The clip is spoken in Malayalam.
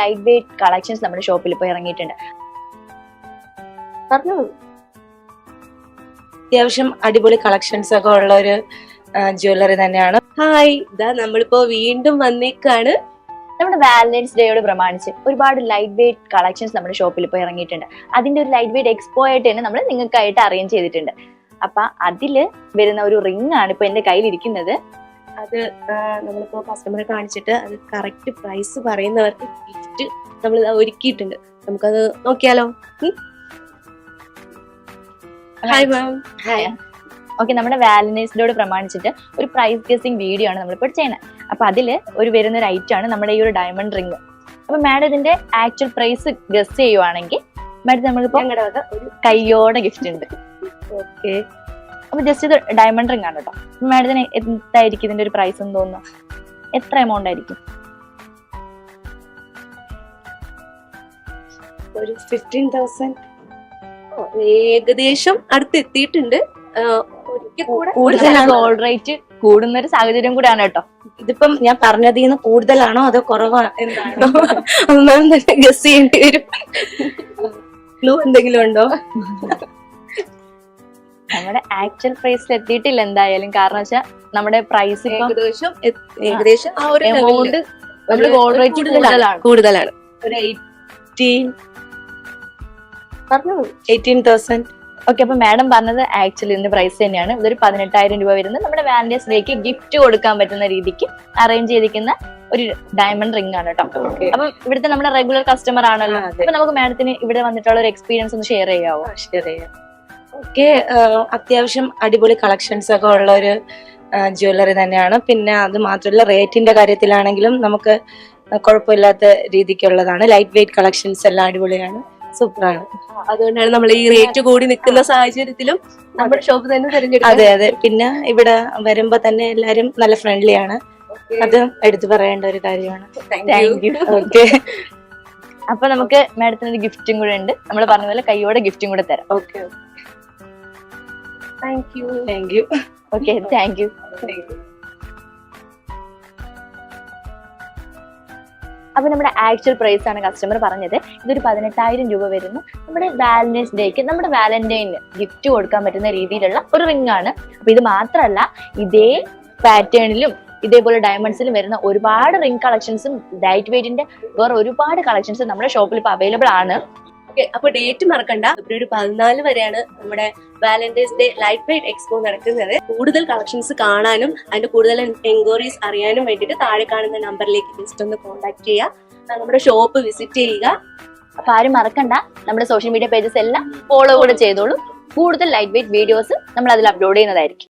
ലൈറ്റ് വെയിറ്റ് കളക്ഷൻസ് നമ്മുടെ ഷോപ്പിൽ ഇപ്പോൾ ഇറങ്ങിയിട്ടുണ്ട്. പറഞ്ഞോളൂ അത്യാവശ്യം അടിപൊളി കളക്ഷൻസ് ഒക്കെ ഉള്ള ഒരു ജ്വല്ലറി തന്നെയാണ്. ഹായ് ഇതാ നമ്മളിപ്പോ വീണ്ടും വന്നേക്കാണ്. നമ്മുടെ വാലന്റൈൻസ് ഡേയോട് പ്രമാണിച്ച് ഒരുപാട് ലൈറ്റ് വെയിറ്റ് കളക്ഷൻസ് നമ്മുടെ ഷോപ്പിൽ ഇപ്പോൾ ഇറങ്ങിയിട്ടുണ്ട്. അതിന്റെ ഒരു ലൈറ്റ് വെയിറ്റ് എക്സ്പോ ആയിട്ട് തന്നെ നമ്മൾ നിങ്ങൾക്കായിട്ട് അറേഞ്ച് ചെയ്തിട്ടുണ്ട്. അപ്പൊ അതിൽ വരുന്ന ഒരു റിംഗ് ആണ് ഇപ്പൊ എന്റെ കയ്യിലിരിക്കുന്നത് അത് ആ, നമ്മളിപ്പോ കസ്റ്റമറെ കാണിച്ചിട്ട് അത് കറക്റ്റ് പ്രൈസ് പറയുന്നവർക്ക് നമ്മൾ ഒരുക്കിയിട്ടുണ്ട്. നമുക്കത് നോക്കിയാലോ? ഹായ് മാം ഹായ് ഓക്കെ നമ്മുടെ വാലന്റൈൻസ് ഡേയോട് പ്രമാണിച്ചിട്ട് ഒരു പ്രൈസ് ഗസിംഗ് വീഡിയോ ആണ് നമ്മളിപ്പോൾ ചെയ്യുന്നത്. അപ്പൊ അതിൽ ഒരു വരുന്ന ഒരു ഐറ്റം ആണ് നമ്മുടെ ഈ ഒരു ഡയമണ്ട് റിംഗ് അപ്പൊ മാഡം ഇതിന്റെ ആക്ച്വൽ പ്രൈസ് ഗസ് ചെയ്യുവാണെങ്കിൽ മാഡം നമ്മളിപ്പോ ഒരു കയ്യോടെ ഗിഫ്റ്റ് ഉണ്ട്. ഓക്കെ അപ്പൊ ജസ്റ്റ് ഇത് ഡയമണ്ട് റിംഗ് ആണ് കേട്ടോ. മാഡത്തിന് എന്തായിരിക്കും ഇതിന്റെ ഒരു പ്രൈസ് എന്ന് തോന്നുന്നു? എത്ര എമൗണ്ട് ആയിരിക്കും? ഒരു ഫിഫ്റ്റീൻ തൗസൻഡ് ഏകദേശം അടുത്ത് എത്തിയിട്ടുണ്ട് കൂടുതലാണ് ഗോൾഡ് റേറ്റ് കൂടുന്ന ഒരു സാഹചര്യം കൂടെയാണ് കേട്ടോ. ഇതിപ്പം ഞാൻ പറഞ്ഞതിൽ നിന്ന് കൂടുതലാണോ അതോ കുറവാണോ തന്നെ ഗസ് ചെയ്യേണ്ടി വരും. ക്ലൂ എന്തെങ്കിലും ഉണ്ടോ? നമ്മുടെ ആക്ച്വൽ പ്രൈസിൽ എത്തിയിട്ടില്ല എന്തായാലും. കാരണം വെച്ചാൽ നമ്മുടെ പ്രൈസ് ഏകദേശം ഏകദേശം ആ ഒരു എമൗണ്ട് level ൽ. നമ്മുടെ ഗോൾഡ് റേറ്റ് കൂടുതലാണ് കൂടുതലാണ്. ഒരു എയ്റ്റീൻ പറഞ്ഞോളൂ എയ്റ്റീൻ തൗസൻഡ് ഓക്കെ അപ്പൊ മാഡം പറഞ്ഞത് ആക്ച്വലി ഇതിന്റെ പ്രൈസ് തന്നെയാണ്. ഇതൊരു പതിനെട്ടായിരം രൂപ വരുന്നത് നമ്മുടെ വാലന്റൈൻസ് ഡേക്ക് ഗിഫ്റ്റ് കൊടുക്കാൻ പറ്റുന്ന രീതിക്ക് അറേഞ്ച് ചെയ്തിരിക്കുന്ന ഒരു ഡയമണ്ട് റിംഗ് ആണ് കേട്ടോ അപ്പം ഇവിടുത്തെ നമ്മുടെ റെഗുലർ കസ്റ്റമർ ആണല്ലോ. അപ്പൊ നമുക്ക് മാഡത്തിന് ഇവിടെ വന്നിട്ടുള്ള ഒരു എക്സ്പീരിയൻസ് ഒന്ന് ഷെയർ ചെയ്യാവോ? ശരിയാ ഓക്കെ അത്യാവശ്യം അടിപൊളി കളക്ഷൻസ് ഒക്കെ ഉള്ള ഒരു ജ്വല്ലറി തന്നെയാണ്. പിന്നെ അത് മാത്രമല്ല റേറ്റിന്റെ കാര്യത്തിലാണെങ്കിലും നമുക്ക് കുഴപ്പമില്ലാത്ത രീതിക്കുള്ളതാണ്. ലൈറ്റ് വെയിറ്റ് കളക്ഷൻസ് എല്ലാം അടിപൊളിയാണ്. സൂപ്പറാണ്. അതുകൊണ്ടാണ് നമ്മൾ ഈ റേറ്റ് കൂടി നിൽക്കുന്ന സാഹചര്യത്തിലും നമ്മുടെ ഷോപ്പ് തന്നെ തിരഞ്ഞെടുക്കും അതെ അതെ. പിന്നെ ഇവിടെ വരുമ്പോ തന്നെ എല്ലാരും നല്ല ഫ്രണ്ട്ലി ആണ്. അത് എടുത്തു പറയേണ്ട ഒരു കാര്യമാണ്. താങ്ക് യു ഓക്കെ അപ്പൊ നമുക്ക് മാഡത്തിന് ഒരു ഗിഫ്റ്റും കൂടെ ഉണ്ട്. നമ്മൾ പറഞ്ഞ പോലെ കൈയോടെ ഗിഫ്റ്റും കൂടെ തരാം. Okay thank you thank you okay thank you അപ്പൊ നമ്മുടെ ആക്ച്വൽ പ്രൈസ് ആണ് കസ്റ്റമർ പറഞ്ഞത്. ഇതൊരു പതിനെട്ടായിരം രൂപ വരുന്നു. നമ്മുടെ വാലന്റൈൻസ് ഡേക്ക് നമ്മുടെ വാലന്റൈന് ഗിഫ്റ്റ് കൊടുക്കാൻ പറ്റുന്ന രീതിയിലുള്ള ഒരു റിംഗ് ആണ്. അപ്പോൾ ഇത് മാത്രമല്ല ഇതേ പാറ്റേണിലും ഇതേപോലെ ഡയമണ്ട്സിലും വരുന്ന ഒരുപാട് റിംഗ് കളക്ഷൻസും ലൈറ്റ് വെയിറ്റിന്റെ വേറെ ഒരുപാട് കളക്ഷൻസും നമ്മുടെ ഷോപ്പിൽ ഇപ്പോൾ അവൈലബിൾ ആണ്. ഓക്കെ അപ്പൊ ഡേറ്റ് മറക്കണ്ട. ഫെബ്രുവരി പതിനാല് വരെയാണ് നമ്മുടെ Valentine's day light weight expo നടക്കുന്നത്. കൂടുതൽ കളക്ഷൻസ് കാണാനും അതിന്റെ കൂടുതൽ എൻക്വയറീസ് അറിയാനും വേണ്ടിയിട്ട് താഴെ കാണുന്ന നമ്പറിലേക്ക് ജസ്റ്റ് ഒന്ന് കോൺടാക്ട് ചെയ്യുക നമ്മുടെ ഷോപ്പ് വിസിറ്റ് ചെയ്യുക. അപ്പൊ ആരും മറക്കണ്ട. നമ്മുടെ സോഷ്യൽ മീഡിയ പേജസ് എല്ലാം ഫോളോ കൂടെ ചെയ്തോളൂ. കൂടുതൽ ലൈറ്റ് വെയിറ്റ് വീഡിയോസ് നമ്മൾ അതിൽ അപ്ലോഡ് ചെയ്യുന്നതായിരിക്കും.